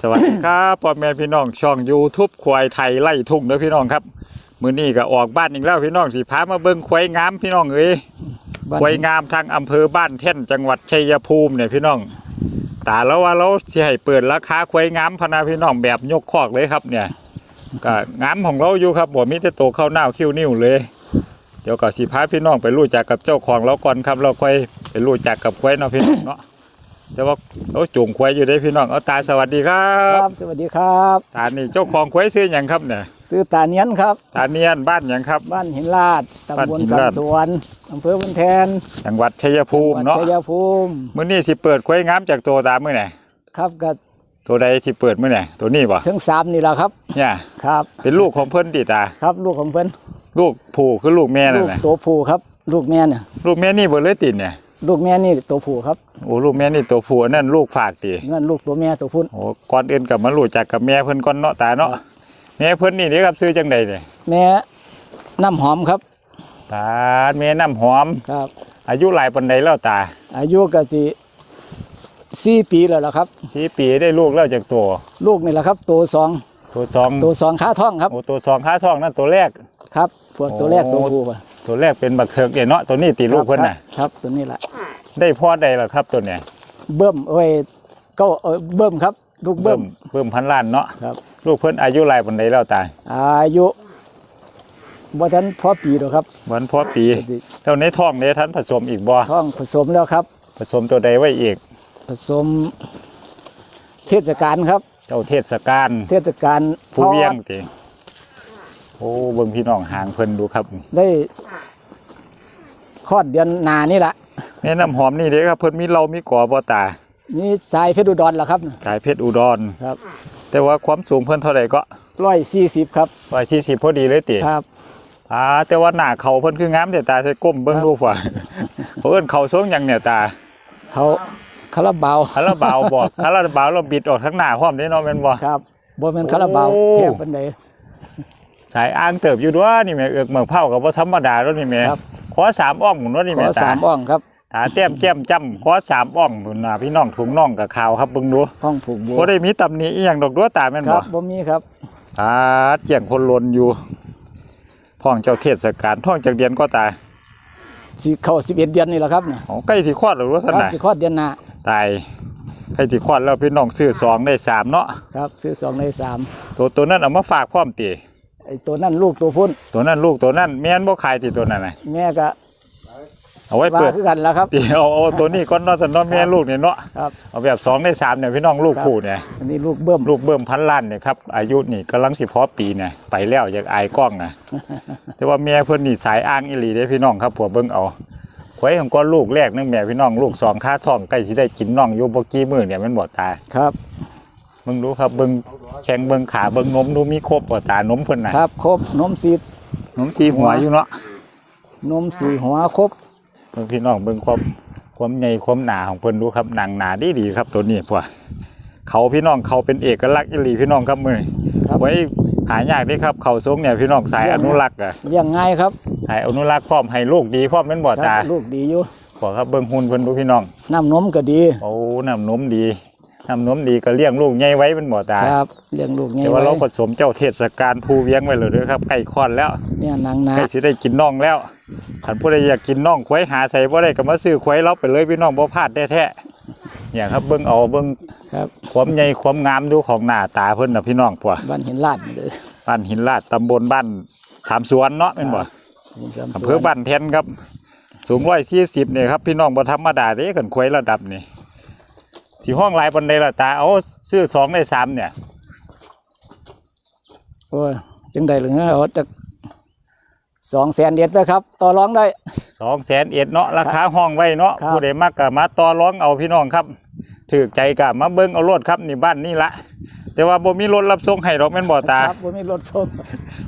สวัสดีครับพ่อแม่พี่น้องช่อง YouTube ควายไทยไล่ทุ่งเด้อพี่น้องครับ มื้อนี้ก็ออกบ้านอีกแล้วพี่น้องสิพามาเบิ่งควายงามพี่น้องเอ้ยบ้านควายงามทางอำเภอบ้านแท่นจังหวัดชัยภูมิเนี่ยพี่น้องตาแล้วว่าเราสิให้เปิดราคาควายงามพะนาพี่น้องแบบยกคอกเลยครับเนี่ยก็งามของเราอยู่ครับบ่มีแต่โตเข้าหน้าคิ้วนิ้วเลย เดี๋ยวก็สิพาพี่น้องไปรู้จักกับเจ้าของเราก่อนครับเราค่อยไปรู้จักกับควายเนาะพี่น้องเนาะ แต่ว่าเราจูงควายอยู่ได้พี่น้องเอาตาสวัสดีครัครับบสวัสดีครับ ตานี่เจ้าของควายซื้ออย่างครับเนี่ยซื้อตาเนียนครับ ตาเนียนบ้านอย่างครับ บ้านหินลาดตำบลบ้านหินสัลานดสวนอำเภอบันแทนจังหวัดชัยภูมิจังหวัเนาะดชัยภูมิมื้อนี้สิเปิดควายงามจากตัวตามื้อไหนครับก็ตัวใดสิเปิดมื้อไหนตัวนี้บ่ถึงสามนี่แหละครับเนี่ยครับ เป็นลูกของเพิ่นติตา ครับลูกของเพิ่นลูกผู้คือลูกแม่นั่ลูนกน่ะตัวผู้ครับ ลูกแม่เนี่ยลูกแม่นี่บ่เลยติดเนี่ย ลูกแม่นี่ตัวผู้ครับโอ้ลูกแม่นี่ตัวผู้อันนั่นลูกฝากติเงินลูกตัวแม่ตัวพุ่นโอ้ก่อนอื่นก็มารู้จักกับแม่เพิ่นก่อนเนาะตาเนาะแม่เพิ่นนี่เด้ครับซื้อจังใดเนี่ยแม่น้ำหอมครับตาแม่น้ำหอม ครับ อายุหลายปานใดแล้วตา อายุก็สิสี่ปีแล้วล่ะครับสี่ปีได้ลูกแล้วจากตัว ลูกนี่แหละครับตัวสองตัวสองตัวสองขาท้องครับโอ้ตัวสองขาท้องนั่นตัวแรกครับพวกตัวแรกตัวผู้ป่ะตัวแรกเป็นบักเถิกเด้เนาะตัวนี้ตีลูกเพิ่นน่ะครับครับตัวนี้แหละ ได้พ่อใดล่ะครับตัวเนี้ยเบิ่มเอ้ยก็เอ้ยเบิ่มครับ ลูกเบิ่ม เบิ่มพันล้านเนาะครับ ลูกเพิ่นอายุหลายปานใดแล้วตาอายุบ่ทันพอปีหรอกครับ วันพอปีแล้วในท้องเด้ท่านผสมอีกบ่ท้องผสมแล้วครับ ผสมตัวใดไว้อีก ผสม เทศกาลครับ เจ้าเทศกาลเทศกาลผู้เวียงติโอ้เบิ่งพี่น้องหางเพิ่นดูครับได้คลอดเดือนหนานี่แหละ แนะนำหอมนี่เด้ครับเพิ่นมีเรามีก่อบ่ตานี่สายเพชรอุดรแล้วครับสายเพชรอุดรครับ แต่ว่าความสูงเพิ่นเท่าไหร่ก็ร้อยสี่สิบครับ140พอดีเลยติครับอ่าแต่ว่าหน้าเขาเพิ่นคืองามแต่ตาใส่ก้มเบิ่งดูว่าเพิ่นเขาทรงหยังเนี่ยตา เขาคาราบาวคาราบาวบอกคาราบาวเราบิดออกทั้งหน้าพร้อมเด้เนาะแม่นบ่ครับบ่แม่นคาราบาวโอ้แทบเป็นไดสายอ้างเติบอยู่ด้วยนี่แม่เอือกเมืองเผากับว่าธรรมดาแล้วนี่แม่ครับ ขอสามอ่องหมุนว่านี่ขแม่อตาสามอ่องครับตาแต้มแจ่มจ้ำขอสามอ่องหมุนน่ะพี่น้องถุงน่องกับข่าวครับเบิ่งดูห้องผูกบัวบ่ได้มีตำหนิอีหยังดอกดัวตาแม่นคบ่รับบ่มีครับตาเจียงคนลนอยู่พ่องเจ้าเทศกาลท่องจากเดือนก็ตายสิเข้า11เดือนนี่แหละครับเนี่ยโอ้ใกล้สิคลอดแล้วรู้คท่านรับน่ะสิคลอดเดือนหน้าตายใกล้สิคลอดแล้วพี่น้องซื้อสองได้สามเนาะ ครับซื้อสองในสามตัวตัวนั้นเอามาฝากพร้อมติ ไอ้ตัวนั่นลูกตัวพุ่นตัวนั้นลูกตัวนั้นแม่นบ่ขายติตัวนั้นน่ะแม่ก็เอาไว้ว่าเปิดคือกันแล้วครับติเอาเอาตัวนี้ก่อนเนาะแต่เนาะแม่ลูกเนี่ยเนาะครับ เอาแบบสองในสามเนี่ยพี่น้องลูกครับคู่เนี่ย อันนี้ลูกเบิ่มลูกเบิ่มพันล้านเนี่ยครับอายุนี่กำลังสิพอปีเนี่ยไปแล้วอยากอายกล้องนะ แต่ว่าแม่เพิ่นนี่สายอ้างอีหลีเด้พี่น้องครับผัวเบิ่งเอาไว้ของก้อนลูกแรกนึงแม่พี่น้องลูกสองค่าท้องใกล้สิได้กินน้องอยู่บ่กี่มื้อเนี่ยมันบ่ตายครับ เบิ่งดูครับเบิ่งแข้งเบิ่งขาเบิ่งนมดูมีครบบ่ตานมเพิ่นน่ะครับ ครบนมสีนมสีหัวอยู่เนาะนมสีหัวครบเบิ่งพี่น้องเบิ่งความความใหญ่ความหนาของเพิ่นดูครับหนังหนาดีดีๆครับตัวนี้พวกเขาพี่น้องเขาเป็นเอกลักษณ์อีหลีพี่น้องครับมื้อครับไว้หายากเด้ครับเขาทรงเนี่ยพี่น้องสายอนุรักษ์อะเลี้ยงง่ายครับสายอนุรักษ์พร้อมให้ลูกดีพร้อมแม่นบ่คตารับลูกดีอยู่ขอครับเบิ่งหุ่นเพิ่นดูพี่น้องน้ำนมก็ดีโอ้น้ำนมดี น้ำนมดีก็เลี้ยงลูกใหญ่ไว้แม่นบ่ตาครับเลี้ยงลูกง่ายแต่ว่าเราผไว้สมเจ้าเทศกาลภูเวียงไว้เลยเด้อครับใกล้คลอดแล้วเนี่ยหนังหนาใกล้สิได้กินน่องแล้วคันผู้ใดอยากกินน่องควายหาใส่บ่ได้ก็มาซื้อควายเราไปเลยพี่น้องบ่พลาดแท้ๆเนี่ยครับเบิ่งเอาเบิ่งครับความใหญ่ความงามดูของหน้าตาเพิ่นน่ะพี่น้องปัวบ้านหินลาดนี่เลยบ้านหินลาดตำบลบ้านขามสวนเนาะแม่นบ่ผมจำอำเภอบ้านแทนครับ สูงร้อยสี่สิบเนี่ยครับพี่น้องบ่ธรรมดาเด้กันควายระดับนี่ ที่ห้องหลายปันใดละตาเอาซื้อสองได้สามเนี่ยโอ้ยจังใดเหรือเอาจากสองแสนเด็ดไปครับ ต่อรองได้สองแสนเอ็ดเนาะราคาห้องไว้เนาะครับผู้ใดมักก็มาต่อร้องเอาพี่น้องครับถือใจก็มาเบิ้งเอารถครับนี่บ้านนี่ละแต่ว่าบ่มีรถรับส่งให้ดอกแม่นบ่ตาครับผมมีรถส้ม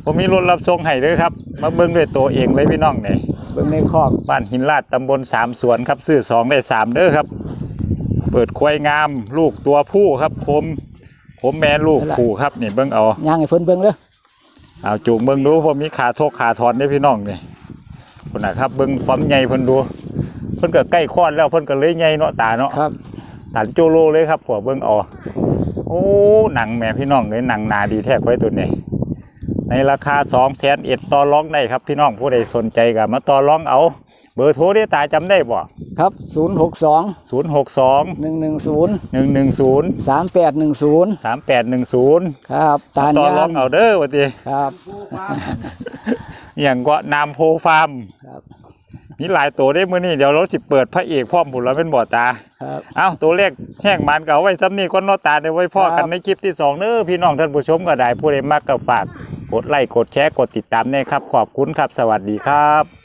บ่มีรถรับส่งให้เด้อครับ มาเบิ้งด้วยตัวเองเลยพี่น้องเนี่ยเบิ่งในคอกบ้านหินลาดตำบลสามสวนครับซื้อสองได้สามเด้อครับ เปิดควายงาม ลูกตัวผู้ครับคมคมแม่ลูกผู้ครับนี่เบิ้งเอาย่างให้เพิ่นเบิ่งเด้อเอาจูงเบิ้งดูผมมีขาโทกขาถอนได้อพี่น้องนี่คนนะครับเบิ้งความใหญ่เพิ่นดู เพิ่นก็ใกล้คลอดแล้วเพิ่นก็เลยใหญ่เนาะตาเนาะครับตันโจโลเลยครับผัวเบิ้งเอาโอ้หนังแหม่พี่น้องเลยหนังหนาดีแท้ควายตัวนี้ในราคาสองแสนเอ็ดต่อรองได้ครับพี่น้องผู้ใดสนใจก็มาต่อรองเอา เบอร์โทรที่ตาจำได้บ่ครับศูนย์หกสองศูนย์หกสองหนึ่งหนึ่งศูนย์หนึ่งหนึ่งศูนย์สามแปดหนึ่งศูนย์สามแปดหนึ่งศูนย์ครับ ตาต่อรยาองนเอาเด้อวันทีครับอย่างก็นามโพฟาร์มครับมีหลายตัวได้มื้อนี้เดี๋ยวเราสิเปิดพระเอกพร้อมผุนแล้วเป็นบ่อตา ครับ เอ้าตัวเลขแห้งมันก็เอาไว้ซ้ำนี่ก็นอตาเดี๋ยวไว้พ่อกันครับในคลิปที่สองเด้อพี่น้องท่านผู้ชมก็ได้ผู้ใดมักก็ฝากกดไลค์กดแชร์กดติดตามแน่ครับ ขอบคุณครับสวัสดีครับ